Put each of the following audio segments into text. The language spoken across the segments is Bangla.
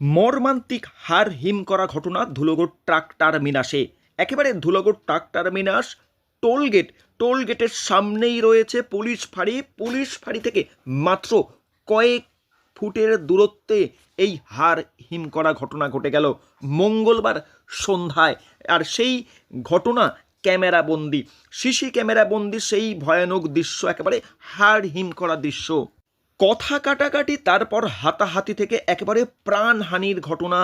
মর্মান্তিক হার হিম করা ঘটনা ধুলগড় ট্রাক টার্মিনাসে একেবারে ধুলগড় ট্রাক টার্মিনাস টোলগেট। টোলগেটের সামনেই রয়েছে পুলিশ ফাঁড়ি। পুলিশ ফাঁড়ি থেকে মাত্র কয়েক ফুটের দূরত্বে এই হার হিম করা ঘটনা ঘটে গেল। মঙ্গলবার সন্ধ্যায়। আর সেই ঘটনা ক্যামেরা বন্দি। সিসি ক্যামেরা বন্দি সেই ভয়ানক দৃশ্য, একেবারে হাড় হিম করা দৃশ্য। কথা কাটাকাটি তারপর হাতাহাতি থেকে একেবারে প্রাণহানির ঘটনা।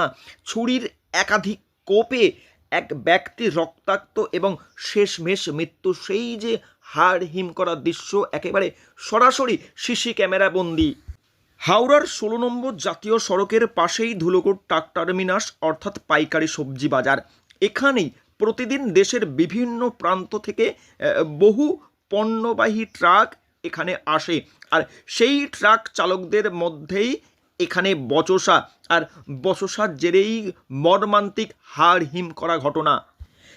ছুরির একাধিক কোপে এক ব্যক্তি রক্তাক্ত এবং শেষমেশ মৃত্যু। সেই যে হাড় হিম করা দৃশ্য, একেবারে সরাসরি সিসি ক্যামেরা বন্দি। হাওড়ার ষোলো নম্বর জাতীয় সড়কের পাশেই ধুলোকোট ট্রাক টার্মিনাস, অর্থাৎ পাইকারি সবজি বাজার। এখানেই প্রতিদিন দেশের বিভিন্ন প্রান্ত থেকে বহু পণ্যবাহী ট্রাক এখানে আসে। আর সেই ট্রাক চালকদের মধ্যেই এখানে বচসা। আর বচসার জেরেই মর্মান্তিক হাড় হিম করা ঘটনা।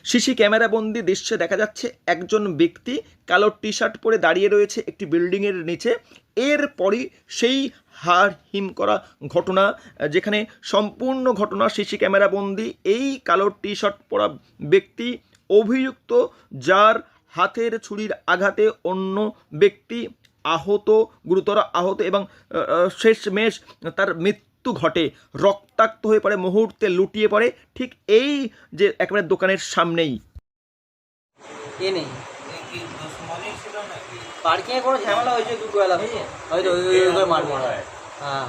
সিসি ক্যামেরাবন্দি দৃশ্যে দেখা যাচ্ছে একজন ব্যক্তি কালো টি শার্ট পরে দাঁড়িয়ে রয়েছে একটি বিল্ডিংয়ের নিচে। এরপরই সেই হাড় হিম করা ঘটনা, যেখানে সম্পূর্ণ ঘটনা সিসি ক্যামেরাবন্দি এই কালো টি শার্ট পরা ব্যক্তি অভিযুক্ত, যার হাতের ছুরির আঘাতে অন্য ব্যক্তি আহত, গুরুতর আহত এবং শেষমেশ তার মৃত্যু ঘটে। রক্তাক্ত হয়ে পড়ে, মুহূর্তে লুটিয়ে পড়ে ঠিক এই যে একেবারে দোকানের সামনেই। ঝামেলা হয়েছে দুপুরবেলা? বুঝলি হয়তো করে মারবো। হ্যাঁ।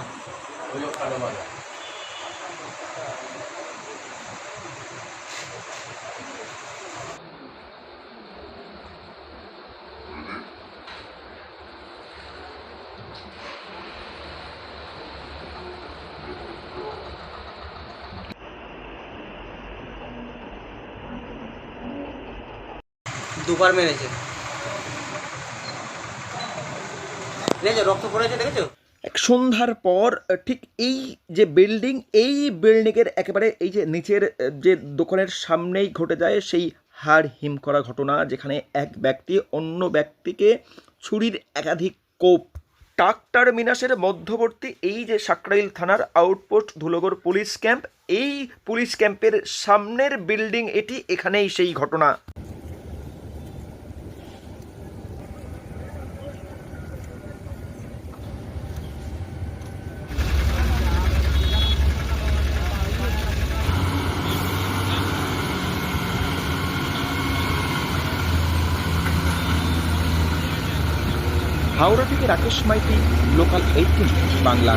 দুবার মেরেছে। দেখেছ রক্ত পড়েছে, দেখেছ? এক সন্ধ্যার পর ঠিক এই যে বিল্ডিং এই বিল্ডিংয়ের একেবারে এই যে নিচের যে দোকানের সামনেই ঘটে যায় সেই হাড় হিম করা ঘটনা, যেখানে এক ব্যক্তি অন্য ব্যক্তিকে ছুরির একাধিক কোপ টাক টার্মিনাসের মধ্যবর্তী এই যে সাকরাইল থানার আউটপোস্ট ধুলগড় পুলিশ ক্যাম্প, এই পুলিশ ক্যাম্পের সামনের বিল্ডিং এটি এখানেই সেই ঘটনা। হাওড়া থেকে রাকেশ মাইতি লোকাল এইটিন বাংলা।